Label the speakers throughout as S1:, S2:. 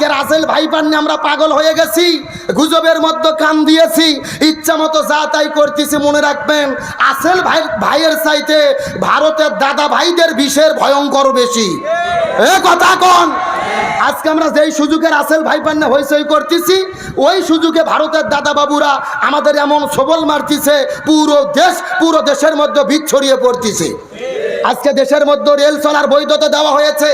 S1: আজকে Russell viper নিয়ে আমরা পাগল হয়ে গেছি, গুজবের মধ্যে কান দিয়েছি, ইচ্ছা মতো যা তাই করতেছি, মনে রাখবেন, আসেল ভাই ভাইয়ের চাইতে ভারতের দাদা ভাইদের বিষের ভয়ঙ্কর বেশি। এ কথা কোন। আজকে আমরা যেই সুযোগের আসেল ভাইপার নিয়ে হইচই করতেছি, ওই সুযোগে ভারতের দাদা বাবুরা আমাদের এমন সবল মারতেছে, পুরো দেশ, পুরো দেশের মধ্যে ভিত ছড়িয়ে পড়তেছে। আজকে দেশের মধ্যে রেল চলার বৈধতা দেওয়া হয়েছে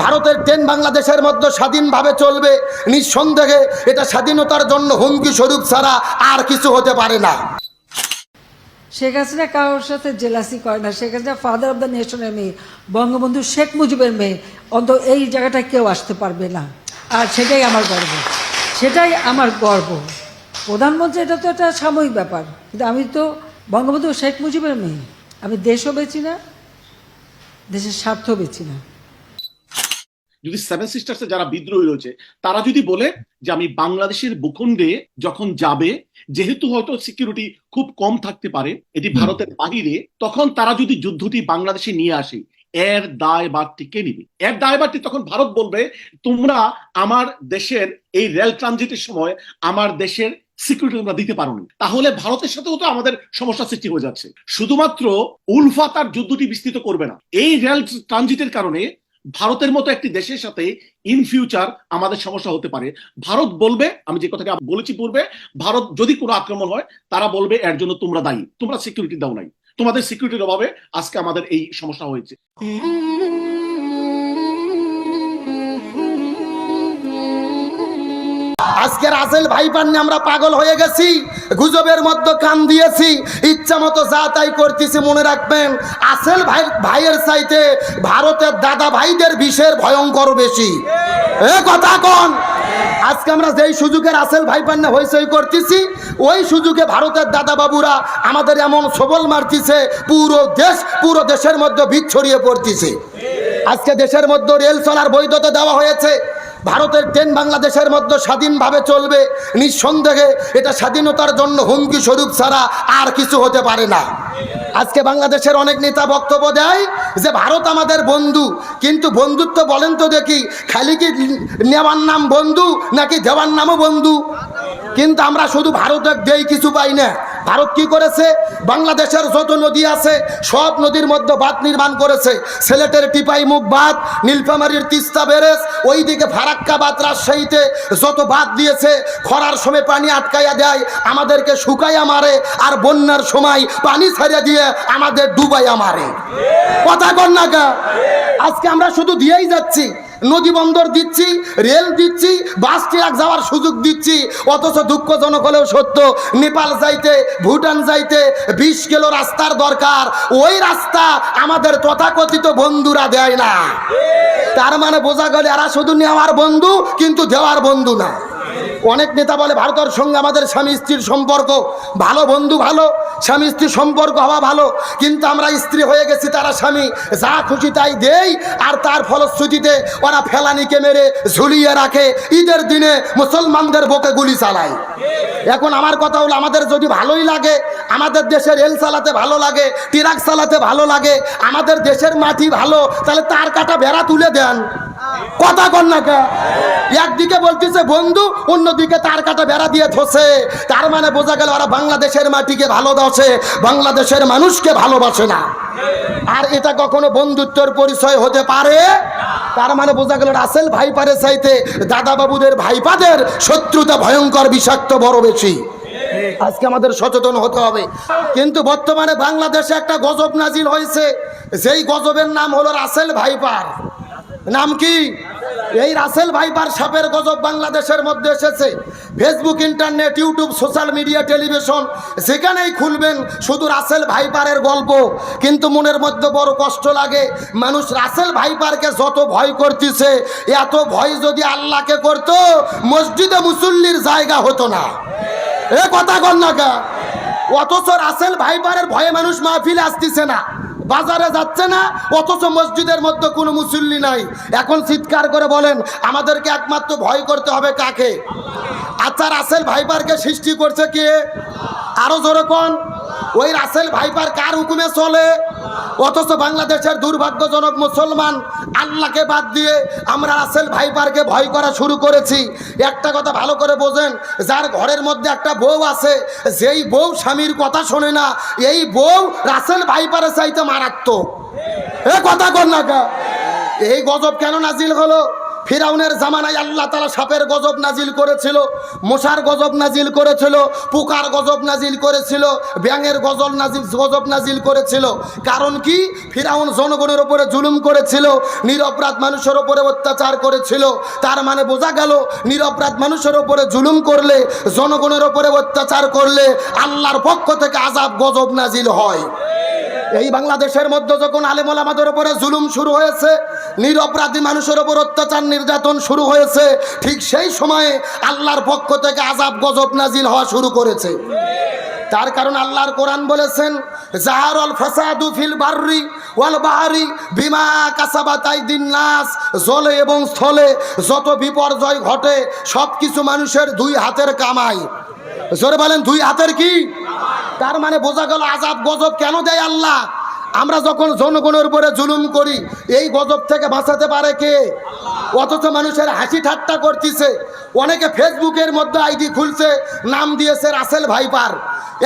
S1: ভারতের ট্রেন বাংলাদেশের মধ্যে স্বাধীনভাবে চলবে, নিঃসন্দেহে এটা স্বাধীনতার জন্য হুমকি স্বরূপ ছাড়া আর কিছু হতে পারে না।
S2: শেখ হাসিনা কারোর সাথে জেলাসি করে না। Sheikh Hasina father of the নেশনের মেয়ে, বঙ্গবন্ধু শেখ মুজিবের মেয়ে। অন্ত এই জায়গাটায় কেউ আসতে পারবে না। আর সেটাই আমার গর্ব। সেটাই আমার গর্ব। প্রধানমন্ত্রী, এটা তো একটা সাময়িক ব্যাপার। কিন্তু আমি তো বঙ্গবন্ধু শেখ মুজিবের মেয়ে। আমি দেশও বেছি না, দেশের স্বার্থ বেছি না।
S3: যদি সেভেন সিস্টার্সে যারা বিদ্রোহী রয়েছে তারা যদি বলে যে আমি বাংলাদেশের ভূখণ্ডে যখন যাবে যেহেতু হয়তো সিকিউরিটি খুব কম থাকতে পারে এটি ভারতের বাহিরে তখন তারা যদি যুদ্ধটি বাংলাদেশে নিয়ে আসে এর দায়ভারটি কে নিবে? এর দায়ভারটি তখন ভারত বলবে তোমরা আমার দেশের এই রেল ট্রানজিটের সময় আমার দেশের সিকিউরিটি তোমরা দিতে পারো তাহলে ভারতের সাথেও তো আমাদের সমস্যা সৃষ্টি হয়ে যাচ্ছে। শুধুমাত্র উলফা তার যুদ্ধটি বিস্তৃত করবে না। এই রেল ট্রানজিটের কারণে ভারতের মতো একটি দেশের সাথে ইন ফিউচার আমাদের সমস্যা হতে পারে। ভারত বলবে, আমি যে কথাটা বলেছি পূর্বে, ভারত যদি কোনো আক্রমণ হয়, তারা বলবে, এর জন্য তোমরা দায়ী। তোমরা সিকিউরিটি দাও নাই। তোমাদের সিকিউরিটির অভাবে আজকে আমাদের এই সমস্যা হয়েছে।
S1: আজকে রাসেল ভাইপার নিয়ে আমরা পাগল হয়ে গেছি, গুজবের মধ্যে কান দিয়েছি, ইচ্ছা মতো যা তাই করতেছি, মনে রাখবেন, আসেল ভাই, ভাইয়ের চাইতে ভারতের দাদা ভাইদের বিষের ভয়ঙ্কর বেশি। এ কথা কোন। আজকে আমরা যেই সুযোগের আসেল ভাইপার নিয়ে হইচই করতেছি, ওই সুযোগে ভারতের দাদা বাবুরা আমাদের এমন সবল মারতেছে, পুরো দেশ, পুরো দেশের মধ্যে ভিত ছড়িয়ে পড়তেছে। আজকে দেশের মধ্যে রেল চলার বৈধতা দেওয়া হয়েছে ভারতের ট্রেন বাংলাদেশের মধ্যে স্বাধীনভাবে চলবে, নিঃসন্দেহে এটা স্বাধীনতার জন্য হুমকি স্বরূপ ছাড়া আর কিছু হতে পারে না। আজকে বাংলাদেশের অনেক নেতা বক্তব্য দেয় যে, ভারত আমাদের বন্ধু। কিন্তু বন্ধুত্ব বলেন তো দেখি, খালি কি নেওয়ার নাম বন্ধু নাকি দেওয়ার নামও বন্ধু? কিন্তু আমরা শুধু ভারতের দেই কিছু পাই না। ভারত কি করেছে? বাংলাদেশের যত নদী আছে, সব নদীর মধ্যে বাঁধ নির্মাণ করেছে। সিলেটের টিপাই মুখ বাঁধ, নীলফামারীর তিস্তা বেরেস ওইদিকে ফারাক্কা বাঁধ রাজশাহীতে যত বাঁধ দিয়েছে, খরার সময় পানি আটকাইয়া দেয়, আমাদেরকে শুকাইয়া মারে, আর বন্যার সময় পানি ছাড়িয়ে দিয়ে আমাদের ডুবাইয়া মারে। কথা না আজকে আমরা শুধু দিয়েই যাচ্ছি। নদী বন্দর দিচ্ছি, রেল দিচ্ছি, বাস, ট্রাক যাওয়ার সুযোগ দিচ্ছি। অথচ দুঃখজনক হলেও সত্য, নেপাল যাইতে, ভুটান যাইতে বিশ কিলো রাস্তার দরকার। ওই রাস্তা আমাদের তথাকথিত বন্ধুরা দেয় না। তার মানে বোঝা গেল এরা শুধু নেওয়ার বন্ধু, কিন্তু দেওয়ার বন্ধু না। অনেক নেতা বলে ভারতের সঙ্গে আমাদের স্বামী স্ত্রীর সম্পর্ক, ভালো বন্ধু ভালো স্বামী স্ত্রী সম্পর্ক হওয়া ভালো, কিন্তু আমরা স্ত্রী হয়ে গেছি, তারা স্বামী। যা খুশি তাই দেই, আর তার ফলশ্রুতিতে ওরা ফেলানিকে মেরে ঝুলিয়ে রাখে। ঈদের দিনে মুসলমানদের বুকে গুলি চালায়। এখন আমার কথা হলো, আমাদের যদি ভালোই লাগে, আমাদের দেশে রেল চালাতে ভালো লাগে, ট্রাক চালাতে ভালো লাগে, আমাদের দেশের মাটি ভালো, তাহলে তার কাটা বেড়া তুলে দেন। কথা কন না কে? একদিকে বলতেছে, বন্ধু, অন্যদিকে তার কাটা বেড়া দিয়ে থসে তার মানে বোঝা গেল ওরা বাংলাদেশের মাটিকে ভালোবাসে, বাংলাদেশের মানুষকে ভালোবাসে না। আর এটা কখনো বন্ধুত্বের পরিচয় হতে পারে? তার মানে বোঝা গেল রাসেল ভাইপারের চাইতে দাদা বাবুদের ভাইপাদের শত্রুতা ভয়ঙ্কর, বিষাক্ত, বড় বেশি। আজকে আমাদের সচেতন হতে হবে। কিন্তু বর্তমানে বাংলাদেশে একটা গজব নাজিল হয়েছে। যেই গজবের নাম হলো রাসেল ভাইপার। নাম কি? এই রাসেল ভাইপার সাপের গজব বাংলাদেশের মধ্যে এসেছে। Facebook internet YouTube social media television যেখানেই খুলবেন শুধু রাসেল ভাইপারের গল্প। কিন্তু মনের মধ্যে বড় কষ্ট লাগে। মানুষ রাসেল ভাইপারকে যত ভয় করতেছে, এত ভয় যদি আল্লাহকে করত, মসজিদে মুসল্লির জায়গা হতো না। এ কথা কর না কা? অথচ রাসেল ভাইপারের ভয়ে মানুষ মাহফিলে আসতেছে না। বাজারে যাচ্ছে না, অথচ মসজিদের মধ্যে কোনো মুসল্লি নাই। এখন চিৎকার করে বলেন, আমাদেরকে একমাত্র ভয় করতে হবে কাকে? আচ্ছা রাসেল ভাইপারকে সৃষ্টি করছে কে? আরও জোরে কোন। ওই রাসেল ভাইপার কার হুকুমে চলে? অথচ বাংলাদেশের দুর্ভাগ্যজনক মুসলমান আল্লাহকে বাদ দিয়ে আমরা রাসেল ভাইপারকে ভয় করা শুরু করেছি। একটা কথা ভালো করে বোঝেন, যার ঘরের মধ্যে একটা বউ আছে, যেই বউ স্বামীর কথা শোনে না, এই বউ রাসেল ভাইপারের চাইতে মারাত্মক। এ কথা কর না? এই গজব কেন নাজিল হলো? ফিরাউনের জামানায় আল্লাহ তালা সাপের গজব নাজিল করেছিল, মশার গজব নাজিল করেছিল, পোকার গজব নাজিল করেছিল, ব্যাঙের গজল নাজিল, গজব নাজিল করেছিল। কারণ কি? ফিরাউন জনগণের উপরে জুলুম করেছিল নিরপরাধ মানুষের ওপরে অত্যাচার করেছিল। তার মানে বোঝা গেল নিরপরাধ মানুষের ওপরে জুলুম করলে, জনগণের ওপরে অত্যাচার করলে আল্লাহর পক্ষ থেকে আজাব গজব নাজিল হয়। এই বাংলাদেশের মধ্যে যখন আলেমল আমাদের উপরে জুলুম শুরু হয়েছে নিরপরাধী মানুষের ওপর অত্যাচার নির্যাতন শুরু হয়েছে। ঠিক সেই সময়ে আল্লাহর পক্ষ থেকে আজাব গজব নাজিল হওয়া শুরু করেছে। তার কারণ আল্লাহর কোরআন বলেছেন, জাহারল ফাসাদু বাররি ওয়াল বাহারি বিমা কাসাবাত আইদিন নাস। জলে এবং স্থলে যত বিপর্যয় ঘটে সব কিছু মানুষের দুই হাতের কামাই। জোরে বলেন, দুই হাতের কি? তার মানে বোঝা গেল আজাব গজব কেন দেয় আল্লাহ? আমরা যখন জনগণের উপরে জুলুম করি, এই গজব থেকে বাঁচাতে পারে কে? অথচ মানুষের হাসি ঠাট্টা করতেছে। অনেকে ফেসবুকের মধ্যে আইডি খুলছে, নাম দিয়েছে রাসেল ভাইপার।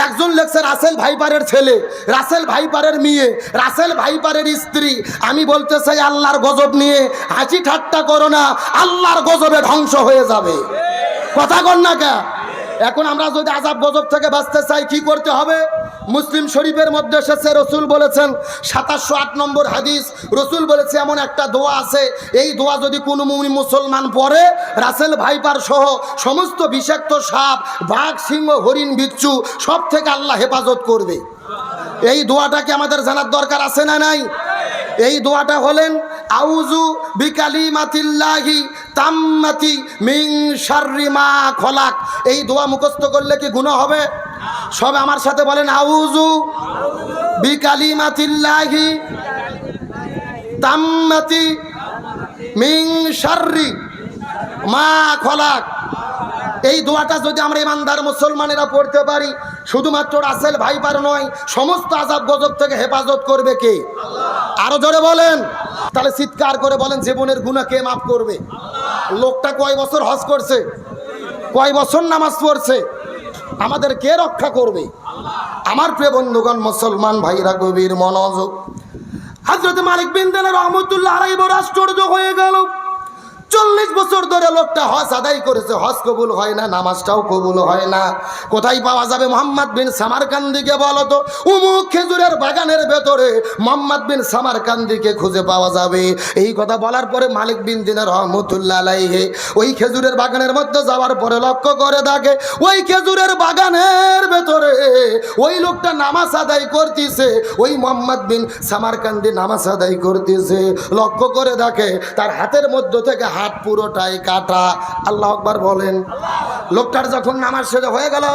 S1: একজন লেখছে, রাসেল ভাইপারের ছেলে, রাসেল ভাইপারের মেয়ে, রাসেল ভাইপারের স্ত্রী। আমি বলতে চাই, আল্লাহর গজব নিয়ে হাসি ঠাট্টা করো না, আল্লাহর গজবে ধ্বংস হয়ে যাবে। কথা কর না কে? এখন আমরা যদি আজাব গজব থেকে বাঁচতে চাই, কি করতে হবে? মুসলিম শরীফের মধ্যে এসেছে রসুল বলেছেন, সাতাশশো আট নম্বর হাদিস, রসুল বলেছে, এমন একটা দোয়া আছে, এই দোয়া যদি কোনো মুসলমান পড়ে, রাসেল ভাইপার সহ সমস্ত বিষাক্ত সাপ, বাঘ, সিংহ, হরিণ, বিচ্ছু সব থেকে আল্লাহ হেফাজত করবে। এই দোয়াটা কি আমাদের জানার দরকার আছে না নাই? এই দোয়াটা হলেন আউজু বিকালি মাতিল্লাহি তাম্মাতি মিং শাররি মা খলাক। এই দোয়া মুখস্থ করলে কি গুণ হবে? সব আমার সাথে বলেন আউজু বিকালিমাতিল্লাহি তাম্মাতি মিং শাররি মা খলাক। এই দোয়াটা যদি আমরা ইমানদার মুসলমানেরা পড়তে পারি, শুধুমাত্র রাসেল ভাইপার নয়, সমস্ত আজাব গজব থেকে হেফাজত করবে কে? আরও জোরে বলেন। তাহলে চিৎকার করে বলেন, জীবনের গুণা কে মাফ করবে? লোকটা কয় বছর হজ করছে? কয় বছর নামাজ পড়ছে? আমাদের কে রক্ষা করবে? আমার প্রিয় বন্ধুগণ, মুসলমান ভাইরা, গভীর মনোযোগ। হাজরত মালিক বিন দিনের রহমতুল্লাহ আলাই বড় আশ্চর্য হয়ে গেল। চল্লিশ বছর ধরে লোকটা হজ আদায় করেছে, হজ কবুল হয় না, নামাজটাও কবুল হয় না। কোথায় পাওয়া যাবে মোহাম্মদ বিন সামারকান্দিকে বলো তো? উমুক খেজুরের বাগানের ভেতরে মোহাম্মদ বিন সামারকান্দিকে খুঁজে পাওয়া যাবে। এই কথা বলার পরে মালিক বিন দিনের রহমতুল্লাহ ওই খেজুরের বাগানের মধ্যে যাওয়ার পরে লক্ষ্য করে দেখে, ওই খেজুরের বাগানের ভেতরে ওই লোকটা নামাজ আদায় করতেছে, ওই মোহাম্মদ বিন সামারকান্দি নামাজ আদায় করতেছে। লক্ষ্য করে দেখে, তার হাতের মধ্য থেকে হাত পুরোটাই কাটা। আল্লাহ আকবার বলেন। লোকটার যখন নামাজ শেষে হয়ে গেল,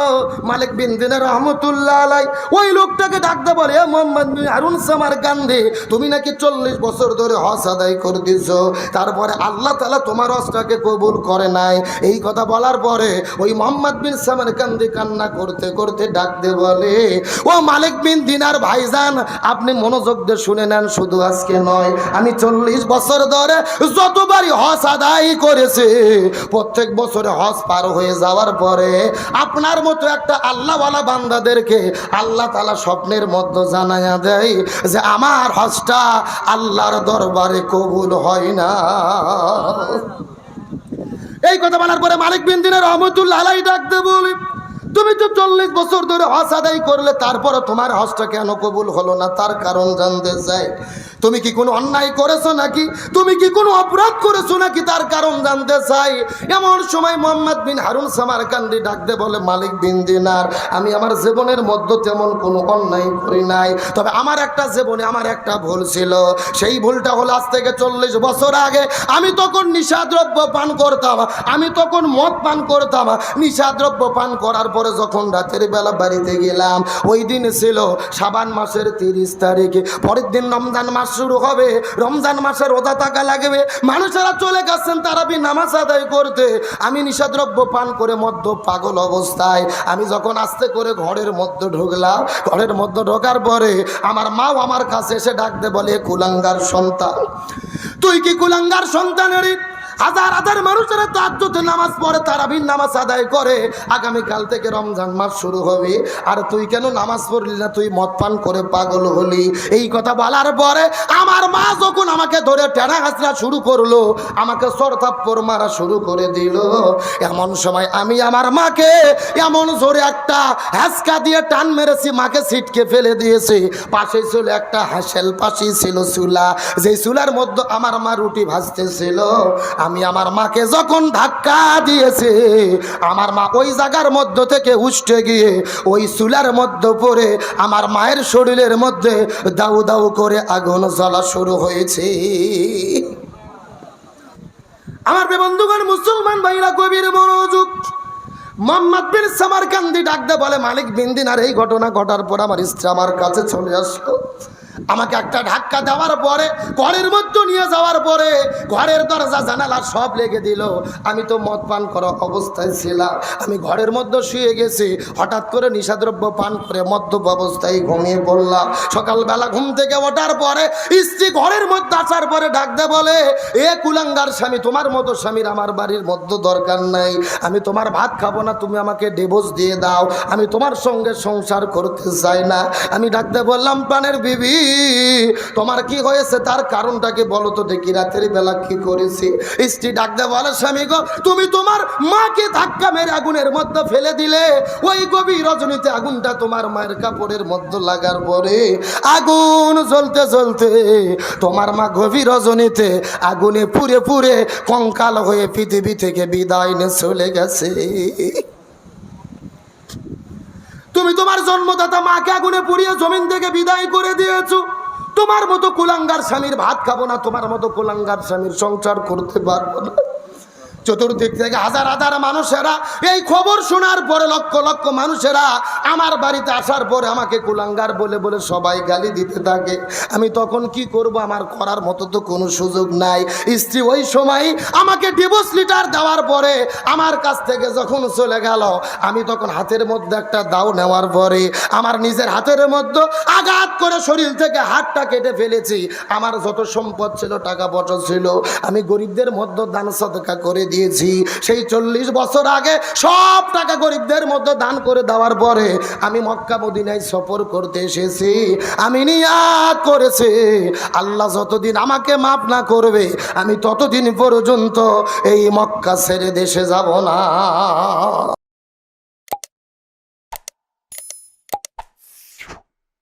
S1: মালিক বিন দিনের রহমতুল্লাহ আলাই, ওই লোকটাকে ডাকতে বলে মোহাম্মদ বিন হারুন সামার গান্ধী, তুমি নাকি চল্লিশ বছর ধরে হজ আদায় করে দিছ তারপরে আল্লাহ তালা তোমার হজটাকে কবুল করে নাই। এই কথা বলার পরে ওই মোহাম্মদ বিন সামার কান্দি কান্না করতে করতে ডাকতে বলে, ও মালিক বিন দিনার ভাইজান, আপনি মনোযোগ দিয়ে শুনে নেন, শুধু আজকে নয়, আমি চল্লিশ বছর ধরে যতবারই হজ আদায় করেছে। প্রত্যেক বছরে হজ পার হয়ে যাওয়ার পরে আপনার মতো একটা আল্লাহওয়ালা বান্দাদেরকে আল্লাহ তালা স্বপ্নের মধ্যে জানাইয়া দেয় যে, আমার হজটা আল্লাহর দরবারে কবুল হয় না। এই কথা বলার পরে মালিক বিন দিনের রহমতুল্লাহ আলাই ডাকতে বলি, তুমি তো চল্লিশ বছর ধরে হজ আদায় করলে তারপরে তোমার হজটা কেন কবুল হলো না? তার কারণ জানতে চাই। তুমি কি কোনো অন্যায় করেছ নাকি? তুমি কি কোনো অপরাধ করেছ নাকি? তার কারণ জানতে চাই। এমন সময় মোহাম্মদ বিন হারুন সামারকান্দি ডাকতে বলে, মালিক বিন দিনার, আমি আমার জীবনের মধ্যে তেমন কোনো অন্যায় করি নাই। তবে আমার একটা জীবনে আমার একটা ভুল ছিল। সেই ভুলটা হলো আজ থেকে চল্লিশ বছর আগে। আমি তখন নিশাদ্রব্য পান করতাম। আমি তখন মদ পান করতাম। নিশাদ্রব্য পান করার পরে যখন রাতের বেলা বাড়িতে গেলাম, ওই দিন ছিল সাবান মাসের তিরিশ তারিখে। পরের দিন রমজান মাস শুরু হবে। রমজান মাসে রোজা থাকা লাগবে। মানুষেরা চলে গেছেন তারাবি নামাজ আদায় করতে। আমি নিষাদ্রব্য পান করে মধ্য পাগল অবস্থায়। আমি যখন আস্তে করে ঘরের মধ্যে ঢুকলাম, ঘরের মধ্যে ঢোকার পরে আমার মাও আমার কাছে এসে ডাকতে বলে, কুলাঙ্গার সন্তান, তুই কি কুলাঙ্গার সন্তানেরই হাজার হাজার মানুষেরা তাজ্জুদে নামাজ পড়ে তারাবির নামাজ আদায় করে। আগামীকাল থেকে রমজান মাস শুরু হবে। আর তুই কেন নামাজ পড়লি না? তুই মদ পান করে পাগল হলি। এই কথা বলার পরে আমার মা যখন আমাকে ধরে টেনা হাসরা শুরু করল, আমাকে সরথাপ্পর মারা শুরু করে দিল। এমন সময় আমি আমার মাকে এমন জোরে একটা হ্যাসকা দিয়ে টান মেরেছি, মাকে ছিটকে ফেলে দিয়েছে। পাশে ছিল একটা হাসেল, পাশেই ছিল চুলা। যেই চুলার মধ্যে আমার মা রুটি ভাজতেছিল আমি আমার মাকে যখন ধাক্কা দিয়েছে, আমার মা ওই জায়গার মধ্য থেকে উষ্টে গিয়ে ওই চুলার মধ্যে পড়ে আমার মায়ের শরীরের মধ্যে দাউ দাউ করে আগুন জ্বলা শুরু হয়েছে। আমার বন্ধুগণ, মুসলমান ভাইরা কবির মনোযোগ। মোহাম্মদ বিন সামারকান্দি ডাকতে বলে, মালিক বিন দিনার এই ঘটনা ঘটার পর আমার স্ত্রী আমার কাছে চলে আসলো। আমাকে একটা ধাক্কা দেওয়ার পরে, ঘরের মধ্যে নিয়ে যাওয়ার পরে ঘরের দরজা জানালা সব লেগে দিল। আমি তো মদ পান করা অবস্থায় ছিলাম। আমি ঘরের মধ্যে শুয়ে গেছি। হঠাৎ করে নিশাদ্রব্য পান করে মদ্যপ অবস্থায় ঘুমিয়ে পড়লাম। সকালবেলা ঘুম থেকে ওঠার পরে স্ত্রী ঘরের মধ্যে আসার পরে ডাকতে বলে, এ কুলাঙ্গার স্বামী, তোমার মতো স্বামীর আমার বাড়ির মধ্যে দরকার নাই। আমি তোমার ভাত খাব না, তুমি আমাকে ডিভোর্স দিয়ে দাও। আমি তোমার সঙ্গে সংসার করতে চাই না। আমি ডাকতে বললাম পানের বিবি তোমার কি হয়েছে? তার কারণটাকে বলো তো দেখি, রাতের বেলা কি করেছি? স্ত্রী ডাকতে বলে, স্বামী গো, তুমি তোমার মাকে ধাক্কা মেরে আগুনের মধ্যে ফেলে দিলে। ওই গভীর রজনীতে আগুনটা তোমার মায়ের কাপড়ের মধ্যে লাগার পরে আগুন জ্বলতে জ্বলতে তোমার মা গভীর রজনীতে আগুনে পুড়ে পুড়ে কঙ্কাল হয়ে পৃথিবী থেকে বিদায় নিয়ে চলে গেছে। তুমি তোমার জন্মদাতা মাকে আগুনে পুড়িয়ে জমিন থেকে বিদায় করে দিয়েছ। তোমার মতো কুলাঙ্গার স্বামীর ভাত খাব না, তোমার মতো কুলাঙ্গার স্বামীর সংসার করতে পারব না। চতুর্দিক থেকে হাজার হাজার মানুষেরা এই খবর শোনার পরে লক্ষ লক্ষ মানুষেরা আমার বাড়িতে আসার পরে আমাকে কুলাঙ্গার বলে বলে সবাই গালি দিতে থাকে। আমি তখন কি করব? আমার করার মতো তো কোনো সুযোগ নাই। স্ত্রী ওই সময় আমাকে ডিভোর্স লিটার দেওয়ার পরে আমার কাছ থেকে যখন চলে গেল, আমি তখন হাতের মধ্যে একটা দাও নেওয়ার পরে আমার নিজের হাতের মধ্যে আঘাত করে শরীর থেকে হাতটা কেটে ফেলেছি। আমার যত সম্পদ ছিল, টাকা পয়সা ছিল, আমি গরিবদের মধ্যে দান সদকা করে দিয়েছি। সেই চল্লিশ বছর আগে সব টাকা গরিবদের মধ্যে দান করে দেওয়ার পরে আমি মক্কা মদিনায় সফর করতে এসেছি। আমি নিয়াত করেছি। আল্লাহ যতদিন আমাকে মাফ না করবে, আমি ততদিন পর্যন্ত এই মক্কা ছেড়ে দেশে যাব না।